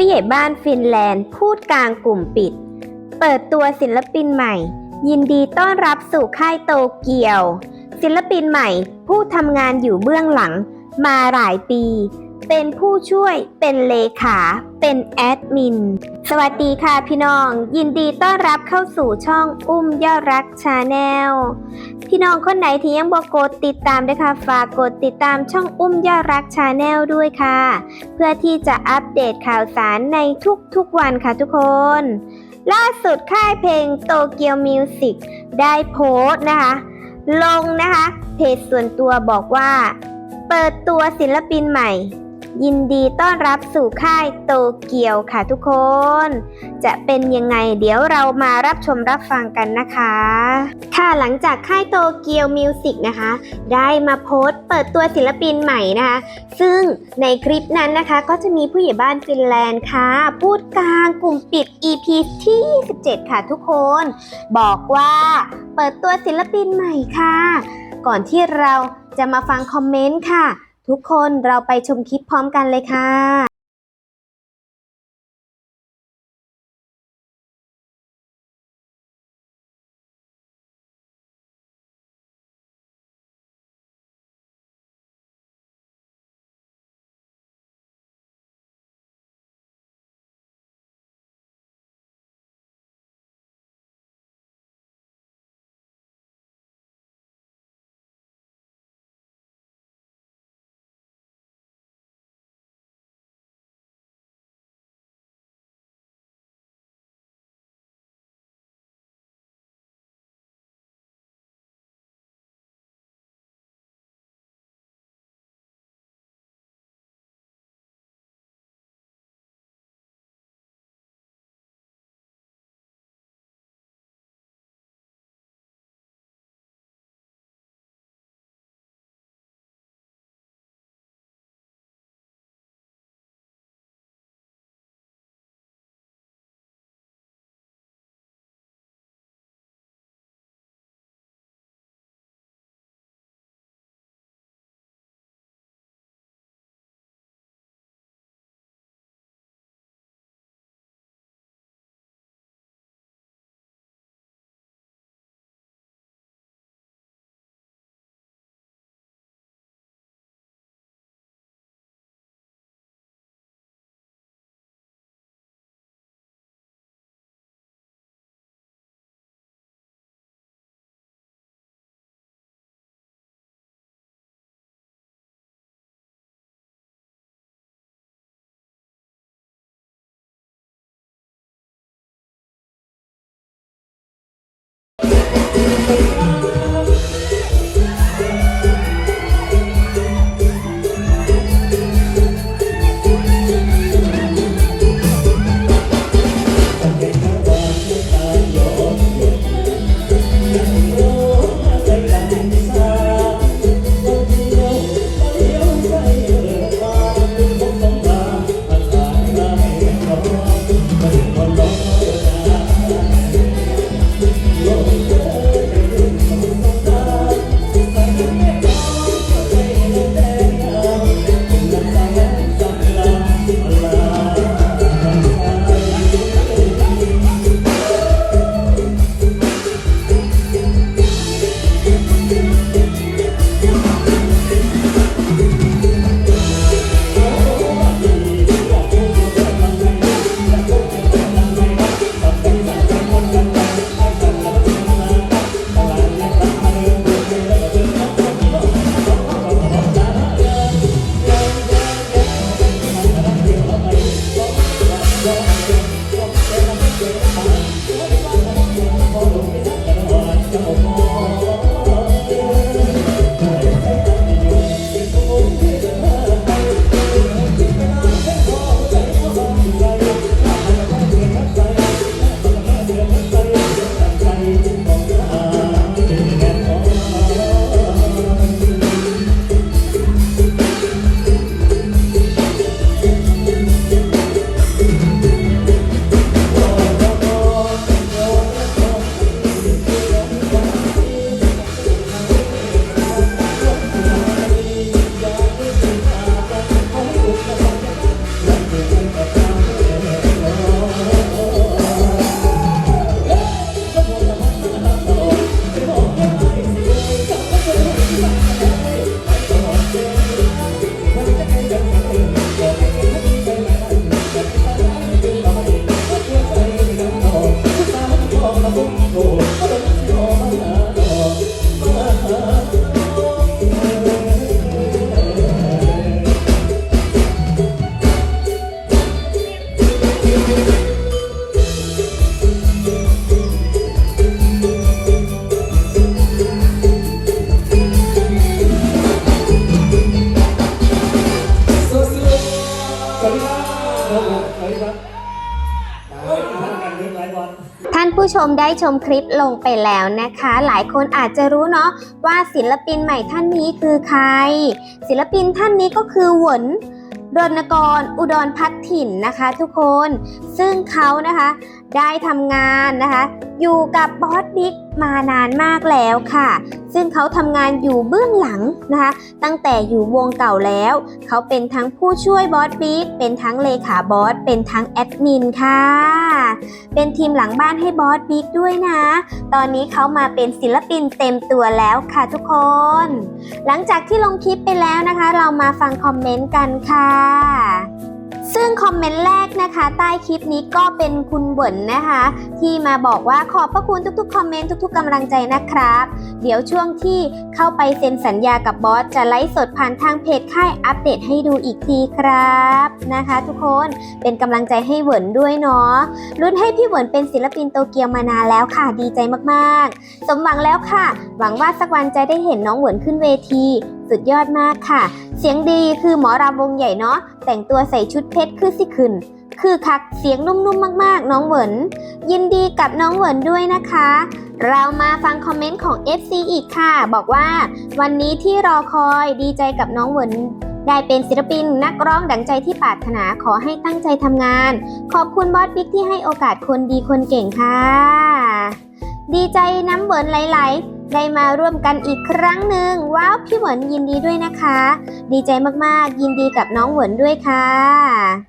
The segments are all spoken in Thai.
ผู้ใหญ่บ้านฟินแลนด์ พูดกลางกลุ่มปิด เปิดตัวศิลปินใหม่ ยินดีต้อนรับสู่ค่ายโตเกียว ศิลปินใหม่ ผู้ทำงานอยู่เบื้องหลัง มาหลายปี เป็นผู้ช่วย เป็นเลขา เป็นแอดมิน สวัสดีค่ะพี่น้อง ยินดีต้อนรับเข้าสู่ช่องอุ้มยอดรักชาแนล พี่น้องคนไหนที่ยังบอกกดติดตามด้วยค่ะ ฝากกดติดตามช่องอุ้มยอดรักชาแนลด้วยค่ะ เพื่อที่จะอัปเดตข่าวสารในทุกๆวันค่ะทุกคน ล่าสุดค่ายเพลงโตเกียวมิวสิกได้โพสต์นะคะ ลงนะคะ เพจส่วนตัวบอกว่าเปิดตัวศิลปินใหม่ ยินดีต้อนรับสู่ค่ายโตเกียวค่ะทุกคน จะเป็นยังไงเดี๋ยวเรามารับชมรับฟังกันนะคะ ค่ะหลังจากค่ายโตเกียวมิวสิกนะคะ ได้มาโพสต์เปิดตัวศิลปินใหม่นะคะ ซึ่งในคลิปนั้นนะคะ ก็จะมีผู้ใหญ่บ้านฟินแลนด์ค่ะ พูดกลางกลุ่มปิด EP ที่ 27 ค่ะทุกคน บอกว่าเปิดตัวศิลปินใหม่ค่ะ ก่อนที่เราจะมาฟังคอมเมนต์ค่ะ ทุกคนเราไปชมคลิปพร้อมกันเลยค่ะ านผู้ชมได้ชมคลิปลงไปแล้วนะคะ หลายคนอาจจะรู้เนาะว่าศิลปินใหม่ท่านนี้คือใคร ศิลปินท่านนี้ก็คือหวนรณกรอุดรพัฒถิ่นนะคะ ทุกคน ซึ่งเขานะคะ ได้ทำงานนะคะ อยู่กับบอสบิ๊กมานานมากแล้วค่ะ ซึ่งเขาทำงานอยู่เบื้องหลังนะคะ ตั้งแต่อยู่วงเก่าแล้ว เขาเป็นทั้งผู้ช่วยบอสบิ๊กเป็นทั้งเลขาบอสเป็นทั้งแอดมินค่ะ เป็นทีมหลังบ้านให้บอสบิ๊กด้วยนะ ตอนนี้เขามาเป็นศิลปินเต็มตัวแล้วค่ะทุกคน หลังจากที่ลงคลิปไปแล้วนะคะ เรามาฟังคอมเมนต์กันค่ะ ซึ่งคอมเมนต์แรกนะคะ ใต้คลิปนี้ก็เป็นคุณเบิร์นนะคะ ที่มาบอกว่าขอบพระคุณทุกๆคอมเมนต์ทุกๆกำลังใจนะครับ เดี๋ยวช่วงที่เข้าไปเซ็นสัญญากับบอส จะไลฟ์สดผ่านทางเพจค่ายอัปเดตให้ดูอีกทีครับนะคะ ทุกคนเป็นกำลังใจให้เหวินด้วยเนาะรุ่นให้พี่เหวินเป็นศิลปินโตเกียวมานานแล้วค่ะดีใจมากๆ สมหวังแล้วค่ะ หวังว่าสักวันจะได้เห็นน้องเหวินขึ้นเวที สุดยอดมากค่ะ เสียงดีคือหมอรำวงใหญ่เนาะแต่งตัวใส่ชุดเพชรคือสิขึ้น คือคักเสียงนุ่มๆมากๆ น้องเหวินยินดีกับน้องเหวินด้วยนะคะ เรามาฟังคอมเมนต์ของ FC อีกค่ะ บอกว่า วันนี้ที่รอคอยดีใจกับน้องเหวินได้เป็นศิลปินนักร้องดังใจที่ปรารถนาขอให้ตั้งใจทำงาน ขอบคุณบอสบิ๊กที่ให้โอกาสคนดีคนเก่งค่ะ ดีใจน้ำเหวินไหลๆ ได้มาร่วมกันอีกครั้งหนึ่งว้าวพี่เหวินยินดีด้วยนะคะ ดีใจมากๆ ยินดีกับน้องเหวินด้วยค่ะ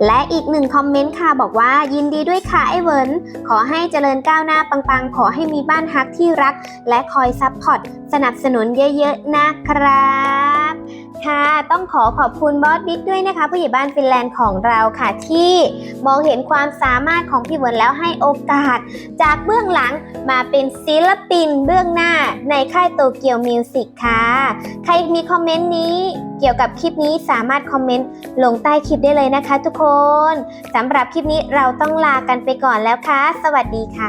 และอีกหนึ่งคอมเมนต์ค่ะบอกว่ายินดีด้วยค่ะไอ้เหวินขอให้เจริญก้าวหน้าปังๆ ขอให้มีบ้านฮักที่รัก และคอยซัพพอร์ตสนับสนุนเยอะๆนะครับ ค่ะต้องขอขอบคุณบอสบิ๊กด้วยนะคะ ผู้ใหญ่บ้านฟินแลนด์ของเราค่ะ ที่มองเห็นความสามารถของพี่เวินแล้วให้โอกาส จากเบื้องหลังมาเป็นศิลปินเบื้องหน้าในค่ายโตเกียวมิวสิกค่ะ ใครมีคอมเมนต์นี้เกี่ยวกับคลิปนี้สามารถคอมเมนต์ลงใต้คลิปได้เลยนะคะทุกคนสำหรับคลิปนี้เราต้องลากันไปก่อนแล้วค่ะ สวัสดีค่ะ